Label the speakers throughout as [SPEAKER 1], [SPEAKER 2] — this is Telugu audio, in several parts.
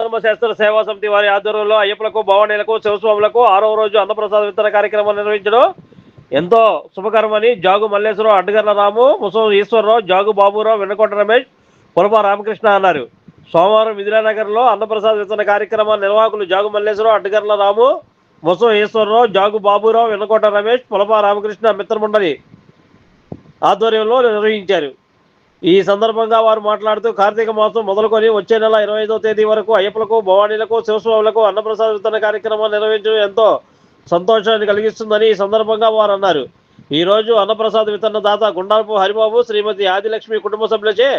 [SPEAKER 1] ధర్మశాస్త్ర సేవా సమితి వారి ఆధ్వర్యంలో అయ్యప్పలకు భవానీలకు శివస్వాములకు ఆరవ రోజు అన్నప్రసాద వితరణ కార్యక్రమం నిర్వహించడం ఎంతో శుభకరమని జాగు మల్లేశ్వరరావు అడ్డగర్ల రాము ముసం ఈశ్వరరావు జాగు బాబురావు వెన్నకొండ రమేష్ పులప రామకృష్ణ అన్నారు. సోమవారం మిథిలానగర్లో అన్నప్రసాద్ విత్తన కార్యక్రమ నిర్వాహకులు జాగు మల్లేశ్వరరావు అడ్డగర్ల రాము ముసం ఈశ్వరరావు జాగు బాబురావు వెన్నకోట రమేష్ పులప రామకృష్ణ మిత్రమండలి ఆధ్వర్యంలో నిర్వహించారు. ఈ సందర్భంగా వారు మాట్లాడుతూ కార్తీక మాసం మొదలుకొని వచ్చే నెల ఇరవై ఐదో తేదీ వరకు అయ్యప్పలకు భవానీలకు శివస్వాములకు అన్నప్రసాద విత్తన కార్యక్రమం నిర్వహించడం ఎంతో సంతోషాన్ని కలిగిస్తుందని ఈ సందర్భంగా వారు అన్నారు. ఈ రోజు అన్నప్రసాద వితరణ దాత గుండాలపు హరిబాబు శ్రీమతి ఆదిలక్ష్మి కుటుంబ సభ్యులచే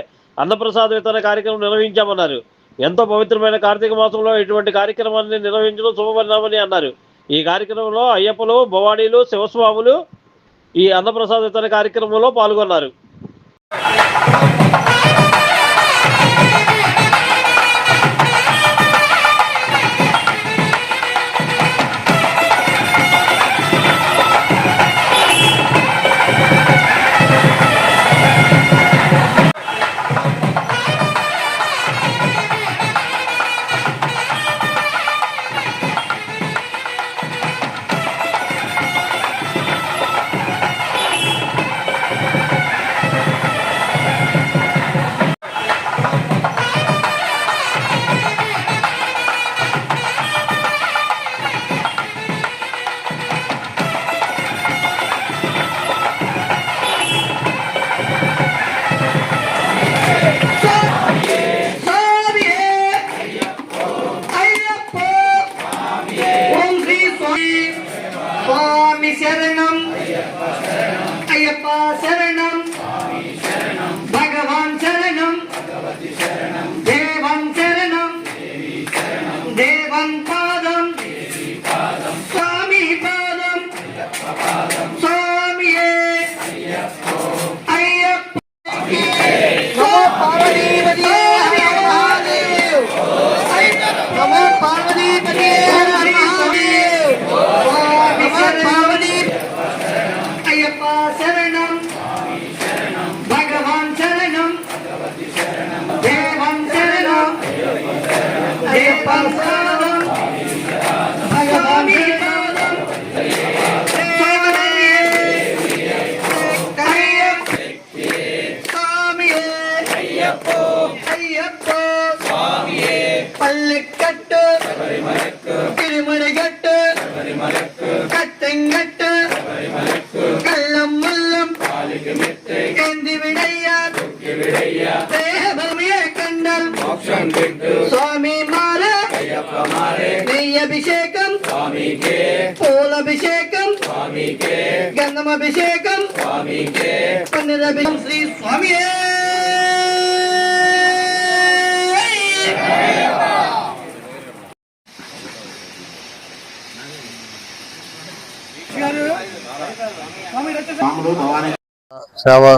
[SPEAKER 1] అన్నప్రసాద వితరణ కార్యక్రమం నిర్వహించామన్నారు. ఎంతో పవిత్రమైన కార్తీక మాసంలో ఇటువంటి కార్యక్రమాన్ని నిర్వహించడం శుభపరిణామని అన్నారు. ఈ కార్యక్రమంలో అయ్యప్పలు భవానీలు శివస్వాములు ఈ అన్నప్రసాద వితరణ కార్యక్రమంలో పాల్గొన్నారు.
[SPEAKER 2] சரணம். பகவான் சரணம். தேவன் சரணம். தேவன் சரணம். பகவான் சரணம். பல்லுக்கட்டு கட்டு నెయ్యభిషేకం పూలభిషేకం గంధమభిషేకం పన్నీరభిషేకం శ్రీ స్వామియే.
[SPEAKER 3] సేవా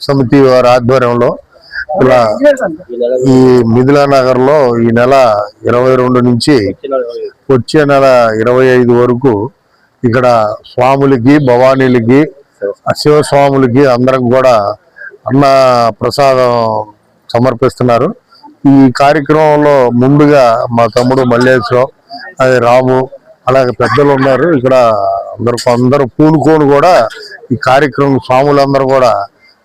[SPEAKER 3] సమితి వారి ఆధ్వర్యంలో ఇలా ఈ మిథిలా నగర్లో ఈ నెల ఇరవై రెండు నుంచి వచ్చే నెల ఇరవై ఐదు వరకు ఇక్కడ స్వాములకి భవానీలకి శివస్వాములకి అందరం కూడా అన్న ప్రసాదం సమర్పిస్తున్నారు. ఈ కార్యక్రమంలో ముందుగా మా తమ్ముడు మల్లేశ్వరం అది రాము అలాగే పెద్దలు ఉన్నారు. ఇక్కడ అందరూ అందరూ పూనుకోను కూడా ఈ కార్యక్రమం స్వాములందరూ కూడా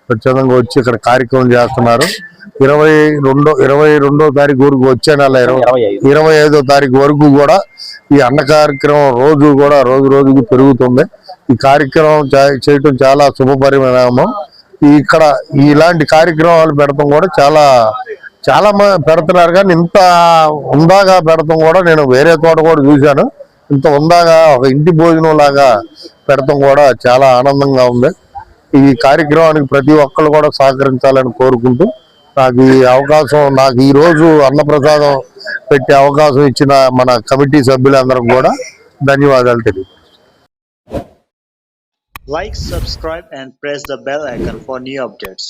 [SPEAKER 3] స్వచ్ఛందంగా వచ్చి ఇక్కడ కార్యక్రమం చేస్తున్నారు. ఇరవై రెండో ఇరవై రెండో తారీఖు వరకు వచ్చే నెల ఇరవై ఇరవై ఐదో. తారీఖు వరకు కూడా ఈ అన్న కార్యక్రమం రోజు కూడా రోజు రోజుకి పెరుగుతుంది. ఈ కార్యక్రమం చేయటం చాలా శుభపరిణామం. ఇక్కడ ఇలాంటి కార్యక్రమాలు పెడతాం కూడా చాలా చాలా పెడుతున్నారు. కానీ ఇంత ఉందాగా పెడతాం కూడా నేను వేరే తోట కూడా చూశాను. ఇంత ఉందాగా ఒక ఇంటి భోజనం లాగా పెడతాం కూడా చాలా ఆనందంగా ఉంది. ఈ కార్యక్రమానికి ప్రతి ఒక్కరు కూడా సహకరించాలని కోరుకుంటూ నాకు ఈ అవకాశం నాకు ఈ రోజు అన్నప్రసాదం పెట్టే అవకాశం ఇచ్చిన మన కమిటీ సభ్యులందరం కూడా ధన్యవాదాలు తెలియదు
[SPEAKER 4] Like, subscribe, and press the bell icon for new updates.